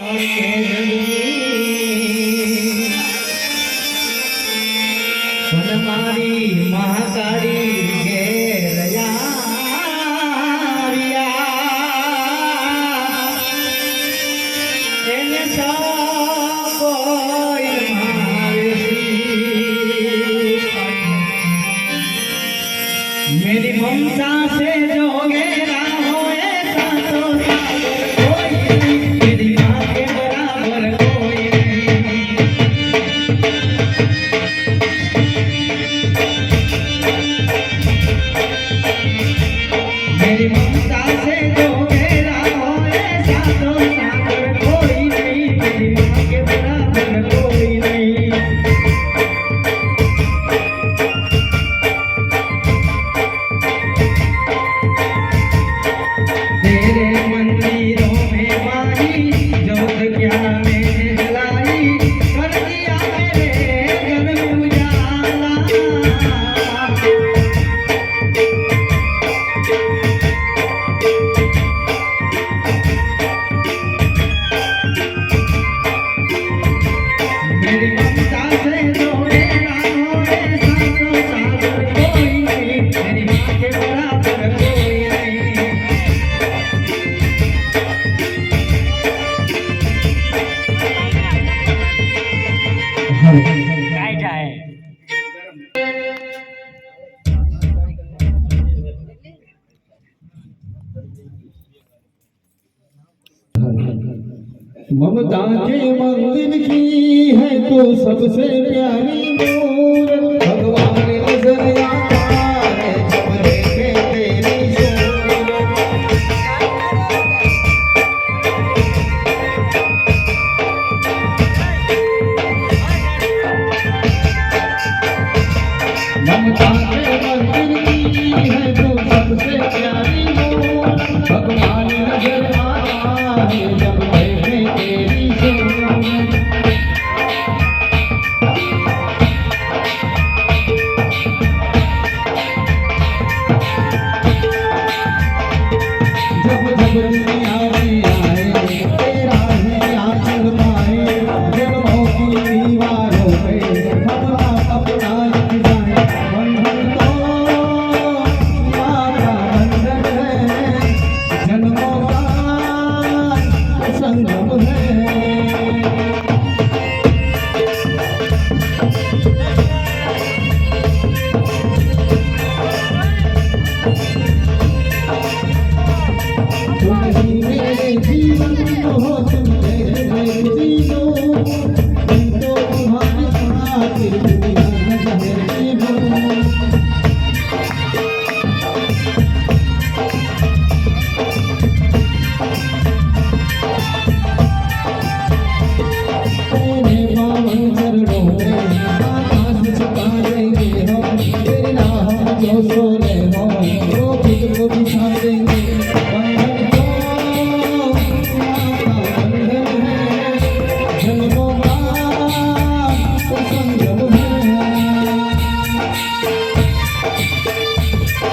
Thank you. আমি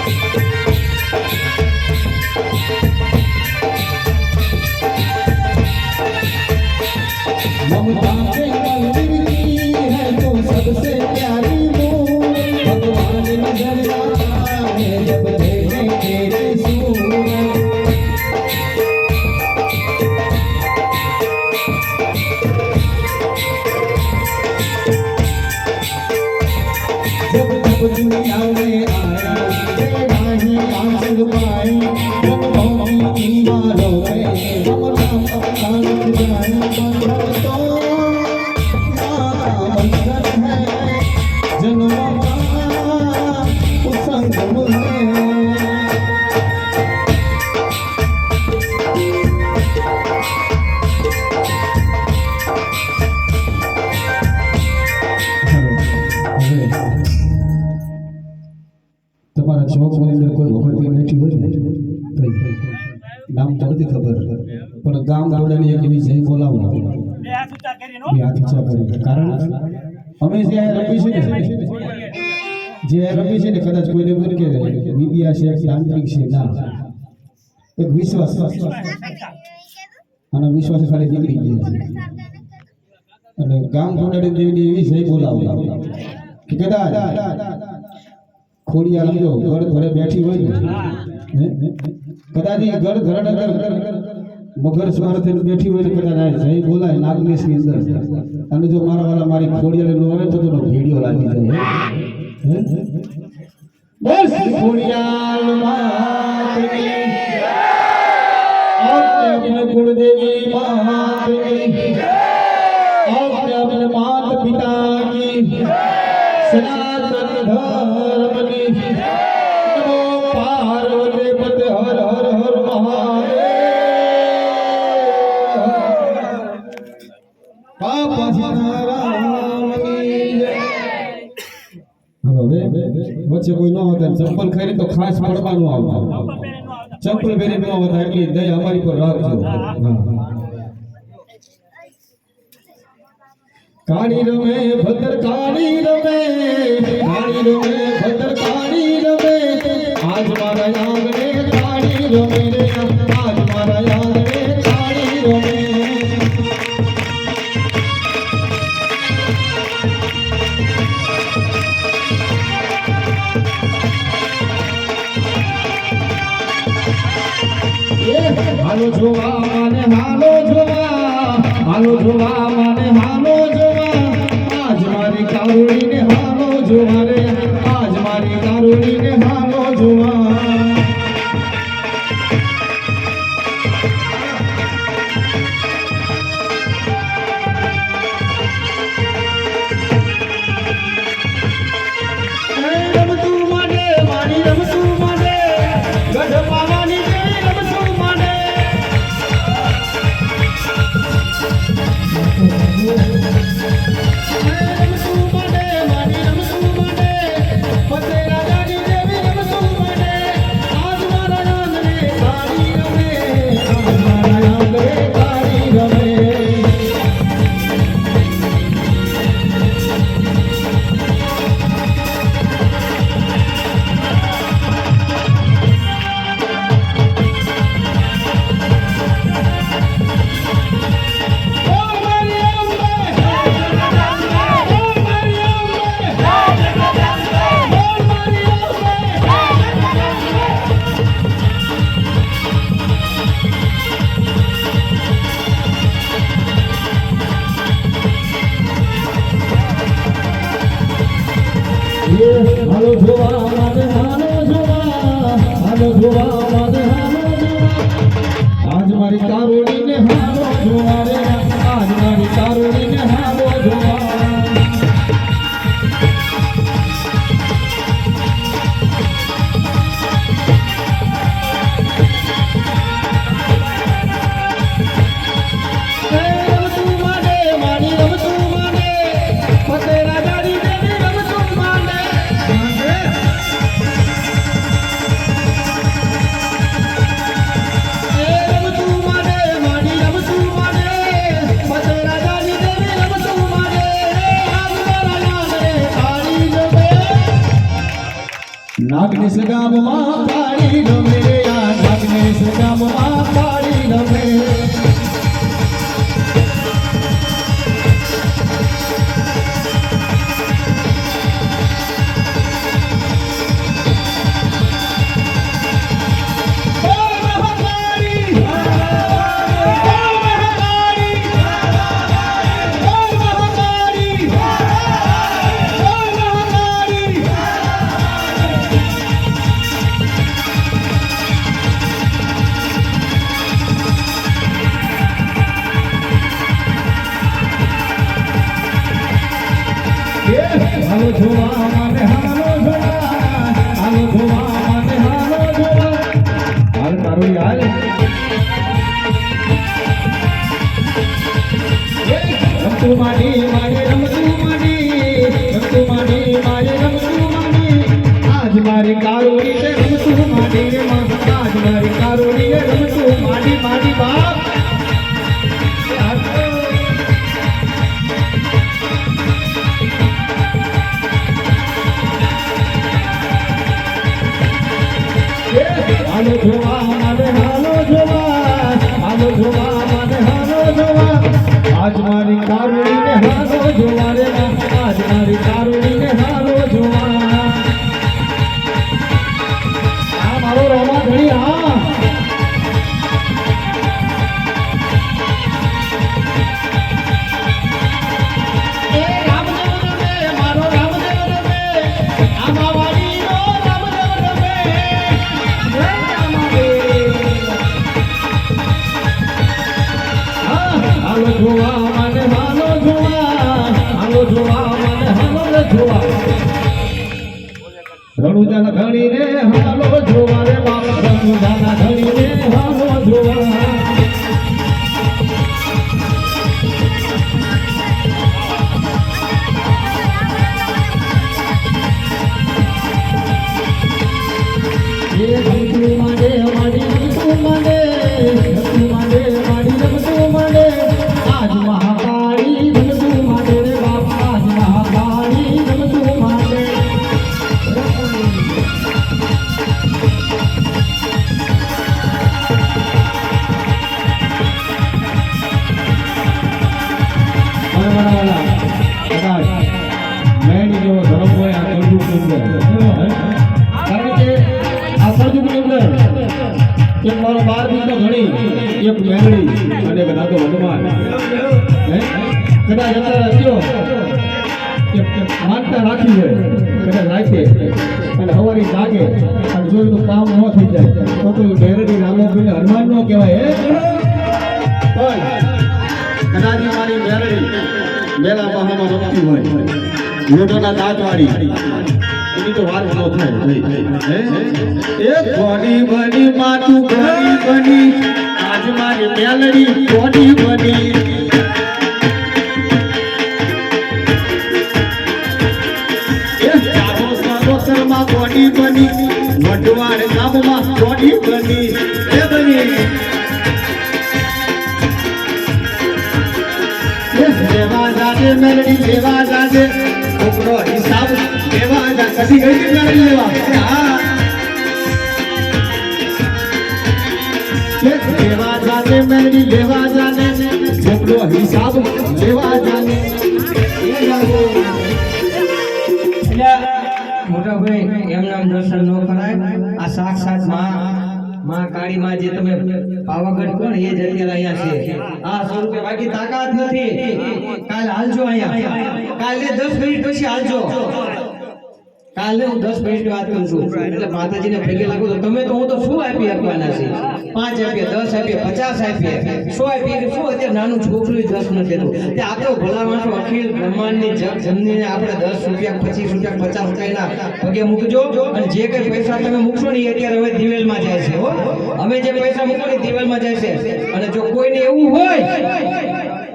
One more આ અંદર કોઈ ભગવતી બેઠી હોય ને નામ તો ખબર, પણ ગામ દોડાની એક એવી જય બોલાવો. કારણ અમે જે આ છે ને, જે રમી છે ને, કદાચ કોઈને એમ કે વિદ્યા છે તાંત્રિક છે, ના. એક વિશ્વાસ. અને વિશ્વાસ ખાલી નીકળી ગયો. છે અને ગામ દોડાડી દેવી એવી જય બોલાવો. કે કદાચ ખોડિયા આલમજો ઘર ઘરે બેઠી હોય. ને કદાચ ઘર ઘર અંદર મગર સ્વાર થઈને બેઠી હોય ને કદાચ જય બોલાય નાગનેશની અંદર. અને જો મારા વાળા મારી ખોડિયા લેલો હોય તો તેનો ભીડિયો લાગી જાય. બસ ખોડિયાલ માતની આપણે ગુણદેવી માતની આપણે માત પિતા કી સનાતન ધર્મ ચંપલ ખાઈ તો ખાસ પડવાનું આવતું ચંપલ પહેરી ન હોતા એટલી દયા અમારી પર રાખજો હા. કાળી રમે ભદ્ર કાળી રમે કાળી રમે ભદ્ર કાળી રમે આજ મારા આંગણે કાળી રમે રે હાલો જોવા માને હાલો જોવા હાલો જોવા માને હાલો જોવા. આજ મારી કાવડીને હાલો જોવા જોવા હાલો જોવા જોવા નાગનેશ ગામમાં કાળી રમે આ મારી કારુણીને હારો જોવા રે માં આજ મારી કારુણીને હારો જોવા આ મારો રોમા ધણી હા. એ રણુજાના ધણી રે હાલો જોવા રે બાપ રણુજાના ધણી રે હાલો જોવા. એક મારો બાર તો ઘણી. એક મેળડી અને એક નાતો હનુમાન? કદાચ કે કે માનતા રાખી હોય કદાચ રાખે. અને હવારી જાગે. અને જોયું તો કામ ન થઈ જાય. તો તો મેળડી નામો હનુમાન નો કહેવાય. પણ કદાચ મારી મેળડી મેળા બહામાં રમતી હોય. લોટોના દાંતવાળી એની તો વાત ન થાય. એ કોની બની માતું કોની બની. આજ મેલડી કોની બની. લેવા જાજે, મેલડી લેવા જાજે. બાકી તાકાત નથી. કાલ હાલજો અહીંયા. કાલે દસ મિનિટ પછી હાલજો. કાલે હું દસ મિનિટ વાત કરું છું. એટલે માતાજીને ભેગે લાગુ તો તમે તો હું તો શું આપી આપવાના છે? પાંચ આપીએ, દસ આપીએ, પચાસ આપીએ. સો આપીએ? શું અત્યારે નાનું છોકરું દસ નથી દેતું તે આપણો ભલા માણસો અખિલ બ્રહ્માંડની જગ જમનીને આપણે દસ રૂપિયા, પચીસ રૂપિયા, પચાસ રૂપિયાના પગે મૂકજો. અને જે કઈ પૈસા તમે મૂકશો ને અત્યારે હવે દિવેલમાં જાય છે, હો. અમે જે પૈસા મૂકો ને દિવેલમાં જાય છે. અને જો કોઈને એવું હોય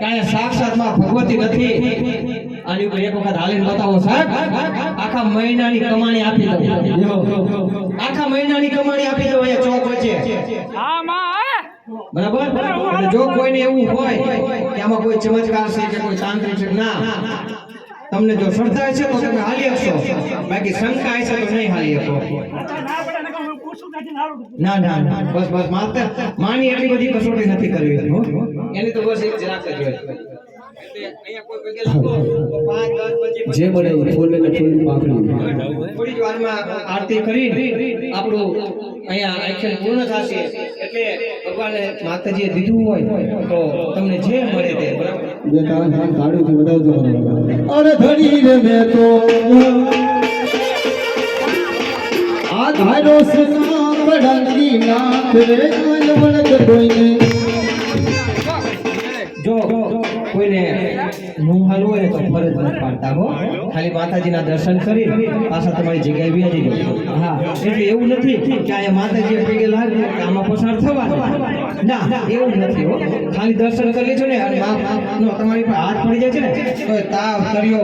કારણ સાક્ષાતમાં ભગવતી નથી. આની ઉપર એક વખત હાલીને બતાવો સાહેબ. આખા મહિનાની કમાણી આપી દઉં. આખા મહિનાની કમાણી આપી દઉં અહીંયા ચોક વચ્ચે. બરાબર? અને જો કોઈને એવું હોય કે આમાં કોઈ ચમત્કાર છે કે કોઈ તાંત્રિક છે ના. તમને જો શ્રદ્ધા છે તો તમે હાલી શકશો. બાકી શંકા છે તો નહીં હાલી શકો. ના ના ના બસ બસ માત્ર માની એટલી બધી કસોટી નથી કરવી. એની તો બસ એક જરાક જ હોય. જે મળે ફૂલ અને ફૂલ પાકડી. થોડી જ વારમાં આરતી કરી આપણું અહીંયા એક્શન પૂર્ણ થશે. એટલે ભગવાને માતાજીએ દીધું હોય તો તમને જે મળે તે બરાબર. અરે ધણી રે મે તો આ ધારો સના પડંગી નાથ રે આય વણક કોઈને નું હાલવું હોય તો ફરજ નથી પાડતા હો. ખાલી માતાજીના દર્શન કરી પાછા તમારી જગ્યાએ બેસી જજો હા, એટલે એવું નથી કે આ માતાજી પગે લાગે આમાં પસાર થવાનું. ના, એવું નથી હો. ખાલી દર્શન કરી લેજો ને તમારી પર હાથ પડી જાય છે ને તાવ કર્યો